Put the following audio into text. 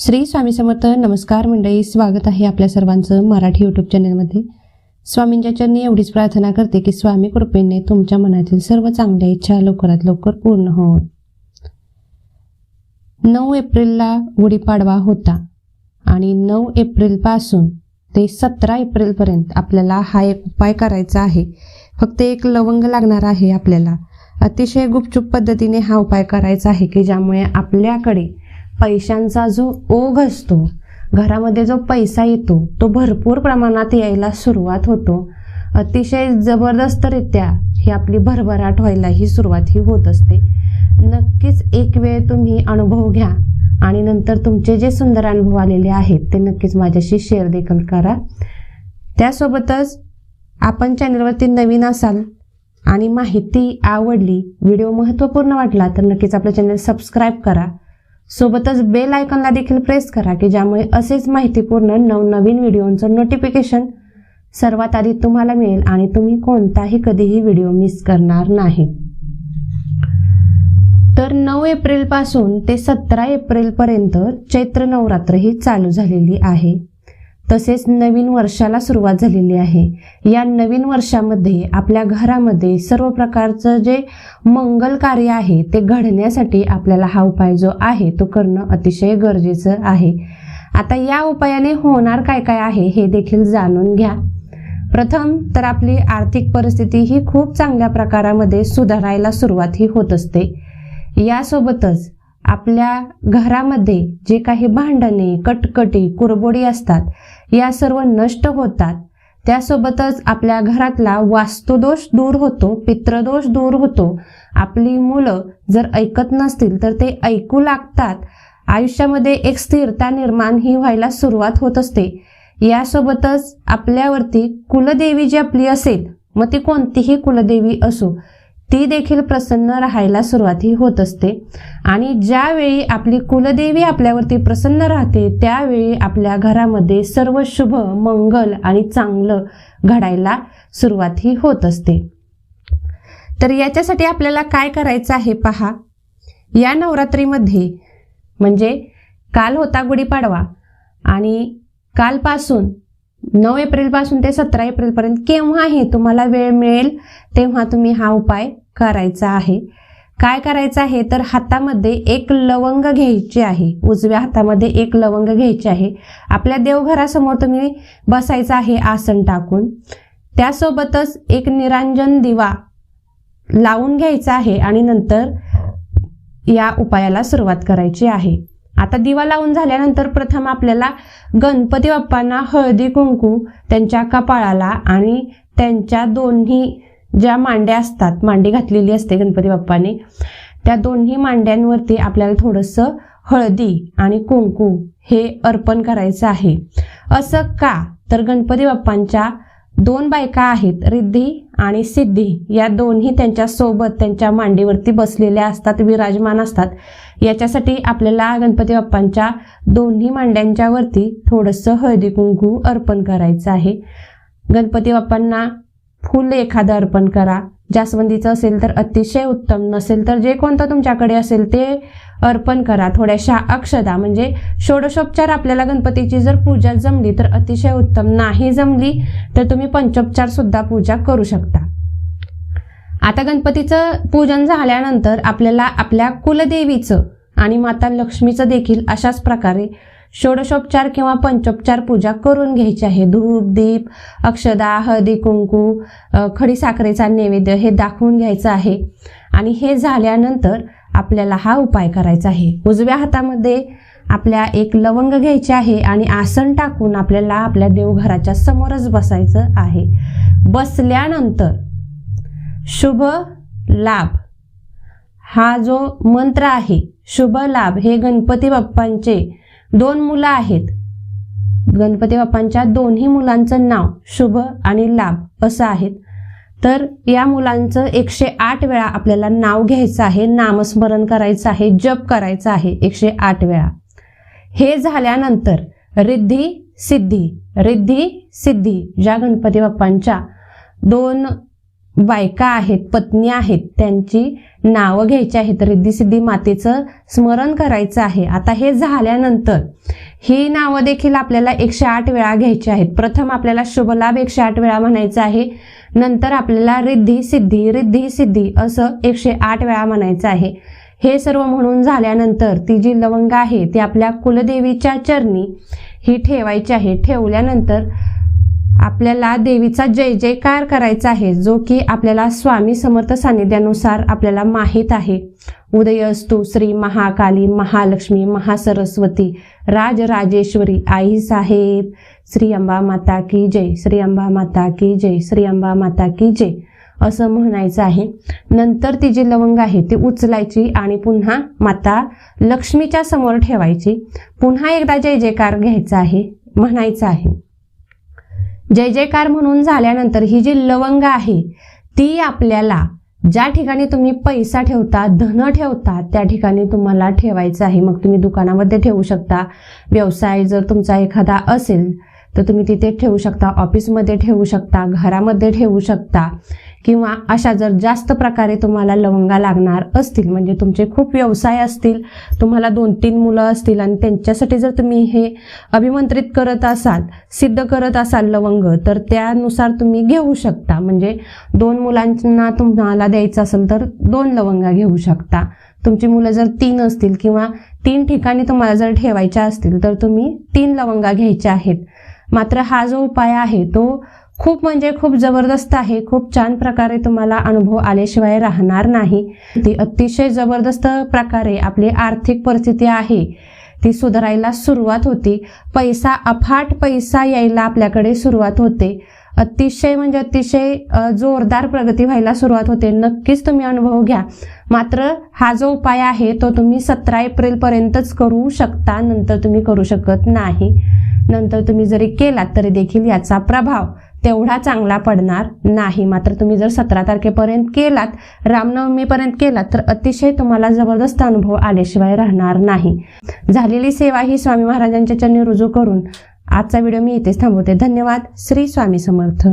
श्री स्वामी समर्थ नमस्कार मंडळी स्वागत आहे आपल्या सर्वांचं मराठी यूट्यूब चॅनलमध्ये स्वामींच्या चरणी एवढीच प्रार्थना करते की स्वामी कृपेने तुमच्या मनातील सर्व चांगल्या इच्छा लवकरात लवकर पूर्ण हो नऊ एप्रिलला गुढीपाडवा होता आणि नऊ एप्रिलपासून ते सतरा एप्रिलपर्यंत आपल्याला हा एक उपाय करायचा आहे. फक्त एक लवंग लागणार आहे आपल्याला. अतिशय गुपचूप पद्धतीने हा उपाय करायचा आहे की ज्यामुळे आपल्याकडे पैशांचा जो ओघ असतो घरामध्ये जो पैसा येतो तो भरपूर प्रमाणात यायला सुरुवात होतो. अतिशय जबरदस्तरित्या ही आपली भरभराट व्हायला ही सुरुवात ही होत असते. नक्कीच एक वेळ तुम्ही अनुभव घ्या आणि नंतर तुमचे जे सुंदर अनुभव आलेले आहेत ते नक्कीच माझ्याशी शेअर देखील करा. त्यासोबतच आपण चॅनलवरती नवीन असाल आणि माहिती आवडली व्हिडिओ महत्त्वपूर्ण वाटला तर नक्कीच आपलं चॅनल सबस्क्राईब करा. सोबतच बेल आयकॉनला देखील प्रेस करा की ज्यामुळे असेच माहितीपूर्ण नवनवीन व्हिडिओंचं नोटिफिकेशन सर्वात आधी तुम्हाला मिळेल आणि तुम्ही कोणताही कधीही व्हिडिओ मिस करणार नाही. तर नऊ एप्रिलपासून ते सतरा एप्रिलपर्यंत चैत्र नवरात्र ही चालू झालेली आहे. तसेच नवीन वर्षाला सुरुवात झालेली आहे. या नवीन वर्षामध्ये आपल्या घरामध्ये सर्व प्रकारचं जे मंगल कार्य आहे ते घडण्यासाठी आपल्याला हा उपाय जो आहे तो करणं अतिशय गरजेचं आहे. आता या उपायाने होणार काय काय आहे हे देखील जाणून घ्या. प्रथम तर आपली आर्थिक परिस्थिती ही खूप चांगल्या प्रकारामध्ये सुधारायला सुरुवात ही होत असते. यासोबतच आपल्या घरामध्ये जे काही भांडणे कटकटी कुरबोडी असतात या सर्व नष्ट होतात. त्यासोबतच आपल्या घरातला वास्तुदोष दूर होतो पित्रदोष दूर होतो. आपली मुलं जर ऐकत नसतील तर ते ऐकू लागतात. आयुष्यामध्ये एक स्थिरता निर्माण ही व्हायला सुरुवात होत असते. यासोबतच आपल्यावरती कुलदेवी जी आपली असेल मग ती कोणतीही कुलदेवी असो. ती देखील प्रसन्न राहायला सुरुवाती होत असते. आणि ज्यावेळी आपली कुलदेवी आपल्यावरती प्रसन्न राहते त्यावेळी आपल्या घरामध्ये सर्व शुभ मंगल आणि चांगलं घडायला सुरुवातही होत असते. तर याच्यासाठी आपल्याला काय करायचं आहे पहा. या नवरात्रीमध्ये म्हणजे काल होता गुढीपाडवा आणि कालपासून नऊ एप्रिलपासून ते सतरा एप्रिलपर्यंत केव्हाही तुम्हाला वेळ मिळेल तेव्हा तुम्ही हा उपाय करायचा आहे. काय करायचं आहे? तर हातामध्ये एक लवंग घ्यायची आहे. उजव्या हातामध्ये एक लवंग घ्यायची आहे. आपल्या देवघरासमोर तुम्ही बसायचं आहे आसन टाकून. त्यासोबतच एक निरांजन दिवा लावून घ्यायचा आहे आणि नंतर या उपायाला सुरुवात करायची आहे. आता दिवा लावून झाल्यानंतर प्रथम आपल्याला गणपती बाप्पांना हळदी कुंकू त्यांच्या कपाळाला आणि त्यांच्या दोन्ही ज्या मांड्या असतात मांडी घातलेली असते गणपती बाप्पाने त्या दोन्ही मांड्यांवरती आपल्याला थोडंसं हळदी आणि कुंकू हे अर्पण करायचं आहे. असं का? तर गणपती बाप्पांच्या दोन बायका आहेत रिद्धी आणि सिद्धी. या दोन्ही त्यांच्यासोबत त्यांच्या मांडीवरती बसलेल्या असतात विराजमान असतात. याच्यासाठी आपल्याला गणपती बाप्पांच्या दोन्ही मांड्यांच्या वरती थोडंसं हळदी कुंकू अर्पण करायचं आहे. गणपती बाप्पांना फुल एखादं अर्पण करा. जास्वंदीचं असेल तर अतिशय उत्तम. नसेल तर जे कोणतं तुमच्याकडे असेल ते अर्पण करा. थोड्याशा अक्षदा म्हणजे षोडशोपचार आपल्याला गणपतीची जर पूजा जमली तर अतिशय उत्तम. नाही जमली तर तुम्ही पंचोपचार सुद्धा पूजा करू शकता. आता गणपतीचं पूजन झाल्यानंतर आपल्याला आपल्या कुलदेवीचं आणि माता लक्ष्मीचं देखील अशाच प्रकारे षोडशोपचार किंवा पंचोपचार पूजा करून घ्यायची आहे. धूप दीप अक्षदा हळदी कुंकू खडी साखरेचा नैवेद्य हे दाखवून घ्यायचं आहे. आणि हे झाल्यानंतर आपल्याला हा उपाय करायचा आहे. उजव्या हातामध्ये आपल्या एक लवंग घ्यायचे आहे आणि आसन टाकून आपल्याला आपल्या देवघराच्या समोरच बसायचं आहे. बसल्यानंतर शुभ लाभ. हा जो मंत्र आहे शुभ लाभ हे गणपती बाप्पांचे दोन मुलं आहेत. गणपती बाप्पांच्या दोन्ही मुलांचं नाव शुभ आणि लाभ असं आहेत. तर या मुलांचं एकशे आठ वेळा आपल्याला नाव घ्यायचं आहे नामस्मरण करायचं आहे जप करायचं आहे एकशे आठ वेळा. हे झाल्यानंतर रिद्धी सिद्धी रिद्धी सिद्धी ज्या गणपती बाप्पांच्या दोन बायका आहेत पत्नी आहेत त्यांची नावं घ्यायची आहेत. रिद्धिसिद्धी मातेचं स्मरण करायचं आहे. आता हे झाल्यानंतर ही नावं देखील आपल्याला एकशे आठ वेळा घ्यायची आहेत. प्रथम आपल्याला शुभलाभ एकशे आठ वेळा म्हणायचं आहे. नंतर आपल्याला रिद्धी सिद्धी रिद्धी सिद्धी असं एकशे आठ वेळा म्हणायचं आहे. हे सर्व म्हणून झाल्यानंतर ती जी लवंग आहे ती आपल्या कुलदेवीच्या चरणी ही ठेवायची आहे. ठेवल्यानंतर आपल्याला देवीचा जय जयकार करायचा आहे जो की आपल्याला स्वामी समर्थ सानिध्यानुसार आपल्याला माहीत आहे. उदयस्तु श्री महाकाली महालक्ष्मी महासरस्वती राजराजेश्वरी आई साहेब. श्री अंबा माता की जय श्री अंबा माता की जय श्री अंबा माता की जय असं म्हणायचं आहे. नंतर ती जी लवंग आहे ती उचलायची आणि पुन्हा माता लक्ष्मीच्या समोर ठेवायची. पुन्हा एकदा जय जयकार घ्यायचा आहे म्हणायचं आहे. जय जयकार म्हणून झाल्यानंतर ही जी लवंग आहे ती आपल्याला ज्या ठिकाणी तुम्ही पैसा ठेवता धन ठेवता त्या ठिकाणी तुम्हाला ठेवायचं आहे. मग तुम्ही दुकानामध्ये ठेवू शकता. व्यवसाय जर तुमचा एखादा असेल तर तुम्ही तिथे ठेवू शकता. ऑफिसमध्ये ठेवू शकता. घरामध्ये ठेवू शकता. किंवा अशा जर जास्त प्रकारे तुम्हाला लवंगा लागणार असतील म्हणजे तुमचे खूप व्यवसाय असतील तुम्हाला दोन तीन मुलं असतील आणि त्यांच्यासाठी जर तुम्ही हे अभिमंत्रित करत असाल सिद्ध करत असाल लवंग तर त्यानुसार तुम्ही घेऊ शकता. म्हणजे दोन मुलांना तुम्हाला द्यायचं असेल तर दोन लवंगा घेऊ शकता. तुमची मुलं जर तीन असतील किंवा तीन ठिकाणी तुम्हाला जर ठेवायच्या असतील तर तुम्ही तीन लवंगा घ्यायच्या आहेत. मात्र हा जो उपाय आहे तो खूप म्हणजे खूप जबरदस्त आहे. खूप छान प्रकारे तुम्हाला अनुभव आल्याशिवाय राहणार नाही. ती अतिशय जबरदस्त प्रकारे आपली आर्थिक परिस्थिती आहे. ती सुधारायला सुरुवात होती. पैसा अफाट पैसा यायला आपल्याकडे सुरुवात होते. अतिशय म्हणजे अतिशय जोरदार प्रगती व्हायला सुरुवात होते. नक्कीच तुम्ही अनुभव घ्या. मात्र हा जो उपाय आहे तो तुम्ही सतरा एप्रिलपर्यंतच करू शकता. नंतर तुम्ही करू शकत नाही. नंतर तुम्ही जरी केलात तरी देखील याचा प्रभाव तेवढा चांगला पडणार नाही. मात्र तुम्ही जर सतरा तारखेपर्यंत केलात रामनवमीपर्यंत केलात तर अतिशय तुम्हाला जबरदस्त अनुभव आल्याशिवाय राहणार नाही. झालेली सेवा ही स्वामी महाराजांच्या चरणी रुजू करून आजचा व्हिडिओ मी इथेच थांबवते. धन्यवाद. श्री स्वामी समर्थ.